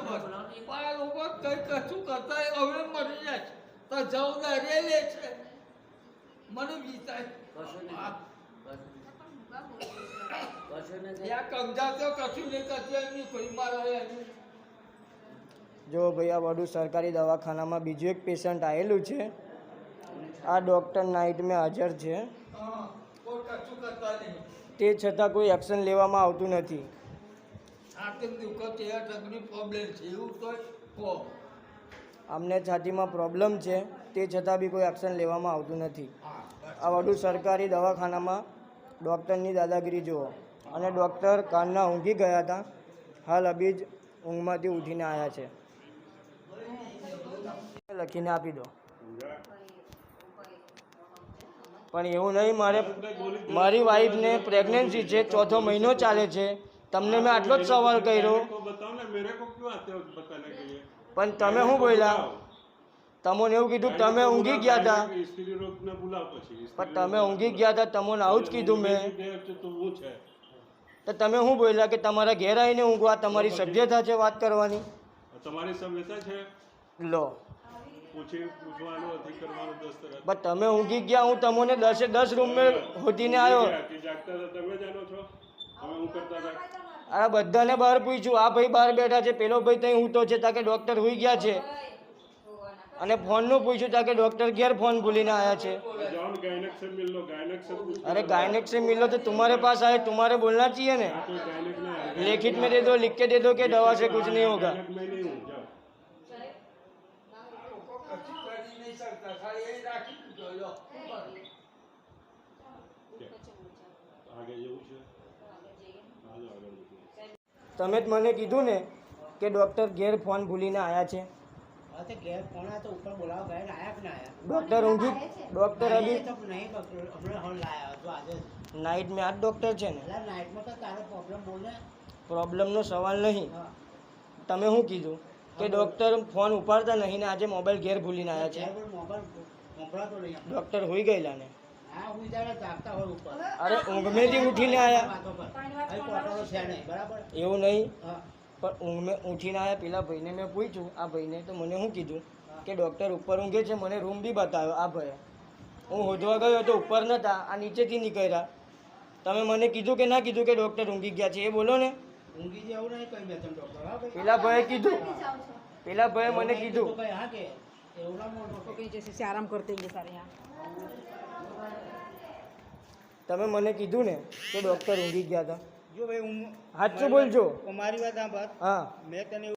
બસ પણ આ લોકો કઈ કશું કરતા હવે મરી જાય છે. તો જવાબદારી લે મને વિચાર જો ભાઈ આ વડુ સરકારી દવાખાનામાં બીજું એક પેશન્ટ આવેલું છે. આ ડૉક્ટર નાઇટ મેં હાજર છે. તે છતાં કોઈ એક્શન લેવામાં આવતું નથી. છાતી દુખો તે તકની પ્રોબ્લેમ છે એવું તો કહો. અમને છાતીમાં પ્રોબ્લેમ છે તે છતાં બી કોઈ એક્શન લેવામાં આવતું નથી. આ વડુ સરકારી દવાખાનામાં ડૉક્ટરની દાદાગીરી જુઓ. અને ડૉક્ટર કાનના ઊંઘી ગયા હતા હાલ અભી જ ઊંઘમાંથી ઉઠીને આવ્યા છે. લખીને આપી દો. પણ એવું નહીં મારે મારી વાઈફને પ્રેગ્નન્સી છે ચોથો મહિનો ચાલે છે. તમને મેં આટલો જ સવાલ કર્યો. પણ તમે શું બોલ્યા? તમને એવું કીધું તમે ઊંઘી ગયા હતા પણ તમે ઊંઘી ગયા હતા તમને આવું જ કીધું મેં. તો તમે શું બોલ્યા કે તમારા ઘેર આવીને ઊંઘવા તમારી સભ્યતા છે વાત કરવાની? તમારી સભ્યતા છે? લો. પણ તમે ઊંઘી ગયા હું તમને દસે દસ રૂમ હોતીને આવ્યો. જાગતા હતા તમે જાણો છો તમે હું કરતા હતા આ બધાને બહાર પૂછ્યું આ ભાઈ બહાર બેઠા છે પેલો ભાઈ ત્યાં ઊંઘતો છે તાકે ડૉક્ટર હોઈ ગયા છે અને ફોનનું પૂછ્યું તાકે ડૉક્ટર ઘેર ફોન ભૂલીને આવ્યા છે जाओ ना गायनक से मिल लो गायनक से पूछ अरे गायनेक से मिलो तो तुम्हारे पास आए तुम्हारे बोलना चाहिए ना कोई गायनक नहीं आएगा लिखित में दे दो लिख के दे दो कि दवा से कुछ नहीं होगा गायनक में नहीं हूँ તમે જ મને કીધું ને કે ડૉક્ટર ઘેર ફોન ભૂલીને આવ્યા છે. હા તો ઘેર ફોન આવ્યો તો ઉપર બોલાવો ગયા ને આયા કે ના આયા? ડૉક્ટર ઊંઘી ડૉક્ટર અભી. નાઇટ મેં આ ડૉક્ટર છે ને. પેલા નાઇટમાં તો તારો પ્રોબ્લેમ બોલ ને. પ્રોબ્લેમનો સવાલ નહીં. તમે શું કીધું? કે ડૉક્ટર ફોન ઉપાડતા નહીં ને આજે મોબાઈલ ઘેર ભૂલીને આવ્યા છે. ડૉક્ટર હોઈ ગયેલા ને. આ હું જ્યારે જાગતા હોય ઉપર અરે ઊંઘમેથી ઉઠીને આવ્યા વાતો પર. અહીં કોટરો છે નહીં બરાબર એવું નહીં હા પણ ઊંઘ ઉઠીને આવ્યા પેલા ભાઈને મેં પૂછ્યું આ ભાઈને તો મને શું કીધું કે ડૉક્ટર ઉપર ઊંઘે છે મને રૂમ બી બતાવ્યો આ ભાઈએ હું હોજવા ગયો તો ઉપર નહોતા આ નીચેથી નીકળ્યા તમે મને કીધું કે ના કીધું કે ડૉક્ટર ઊંઘી ગયા છે એ બોલો ને ઊંઘી જેવું નહીં કઈ મેં ડૉક્ટર હા ભાઈ પેલા ભાઈએ કીધું પેલા ભાઈએ મને એવું નહીં કીધું કઈ હા કે તમે મને કીધું ને કે ડૉક્ટર ઊંઘી ગયા હતા. જો ભાઈ હું સાચું બોલજો. મારી વાત આ વાત હા. મેં તને